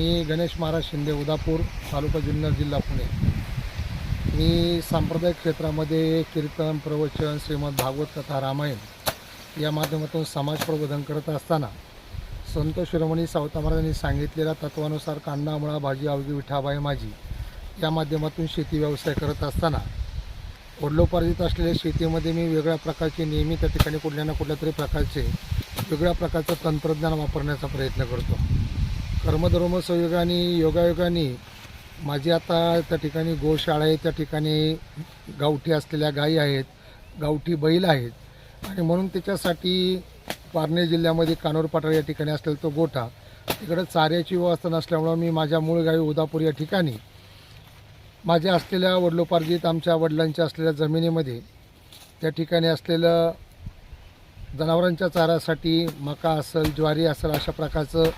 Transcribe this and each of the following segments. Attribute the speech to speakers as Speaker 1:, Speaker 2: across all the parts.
Speaker 1: मी गणेश महाराज शिंदे उदापूर तालुका जुन्नर जिल्हा पुणे. मी सांप्रदायिक क्षेत्रामध्ये कीर्तन प्रवचन श्रीमद भागवत कथा रामायण या माध्यमातून समाज प्रबोधन करत असताना संत शिरोमणी सावता महाराजांनी सांगितलेल्या तत्वानुसार कांदा मुळा भाजी अवघी विठाबाई माझी या माध्यमातून शेती व्यवसाय करत असताना वडलोपार्जित असलेल्या शेतीमध्ये मी वेगळ्या प्रकारचे नेहमी त्या ठिकाणी कुठल्या ना कुठल्या तरी प्रकारचे वेगळ्या प्रकारचं तंत्रज्ञान वापरण्याचा प्रयत्न करतो. कर्मधर्म संयोगाने योगायोगाने. माझी आता त्या ठिकाणी गोशाळा आहे त्या ठिकाणी गावठी असलेल्या गायी आहेत गावठी बैल आहेत. आणि म्हणून त्याच्यासाठी पारणे जिल्ह्यामध्ये कानोर पाटळ या ठिकाणी असलेला तो गोठा. तिकडं चाऱ्याची व्यवस्था नसल्यामुळं मी माझ्या मूळ गावी उदापूर या ठिकाणी. माझ्या असलेल्या वडलोपार्जित आमच्या वडिलांच्या असलेल्या जमिनीमध्ये त्या ठिकाणी असलेलं जनावरांच्या चाऱ्यासाठी मका असेल ज्वारी असेल अशा प्रकारचं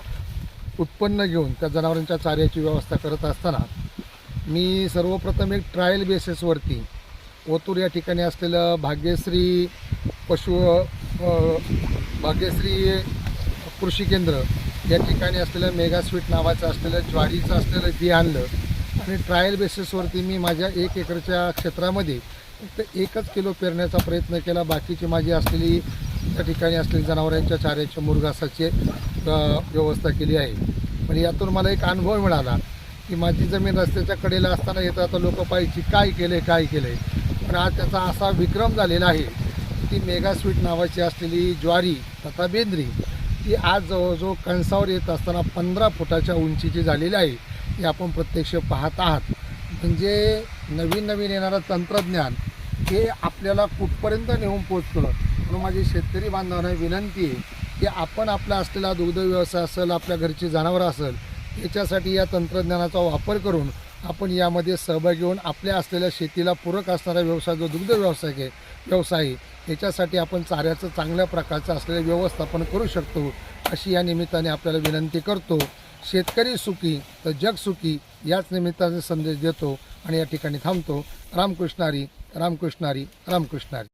Speaker 1: उत्पन्न घेऊन त्या जनावरांच्या चाऱ्याची व्यवस्था करत असताना मी सर्वप्रथम एक ट्रायल बेसिसवरती ओतूर या ठिकाणी असलेलं भाग्यश्री पशु भाग्यश्री कृषी केंद्र या ठिकाणी असलेलं मेगास्वीट नावाचं असलेलं ज्वारीचं असलेलं बी आणलं. आणि ट्रायल बेसिसवरती मी माझ्या एक एकरच्या क्षेत्रामध्ये फक्त एकच किलो पेरण्याचा प्रयत्न केला. बाकीची माझी असलेली त्या ठिकाणी असलेली जनावरांच्या चाऱ्याच्या मुरघासाचे व्यवस्था केली आहे. पण यातून मला एक अनुभव मिळाला की माझी जमीन रस्त्याच्या कडेला असताना येतं आता लोक पाहिजे काय केलं आहे काय केलं आहे पण आज त्याचा असा विक्रम झालेला आहे ती मेगा स्वीट नावाची असलेली ज्वारी तथा बेंद्री ती आज जवळजवळ कणसावर येत असताना पंधरा फुटाच्या उंचीची झालेली आहे ती आपण प्रत्यक्ष पाहत आहात. म्हणजे नवीन नवीन येणारं तंत्रज्ञान हे आपल्याला कुठपर्यंत नेऊन पोचतं म्हणून माझी शेतकरी बांधवांना विनंती आहे की आपण आपला असलेला दुग्ध व्यवसाय असेल आपल्या घरची जनावरं असेल याच्यासाठी या तंत्रज्ञानाचा वापर करून आपण यामध्ये सहभागी होऊन आपल्या असलेल्या शेतीला पूरक असणारा व्यवसाय जो दुग्ध व्यवसाय आहे व्यवसाय याच्यासाठी आपण चाऱ्याचं चांगल्या प्रकारचं असलेलं व्यवस्थापन करू शकतो. अशी या निमित्ताने आपल्याला विनंती करतो. शेतकरी सुखी तर जग सुखी याच निमित्ताने संदेश देतो आणि या ठिकाणी थांबतो. रामकृष्णारी रामकृष्णारी रामकृष्णारी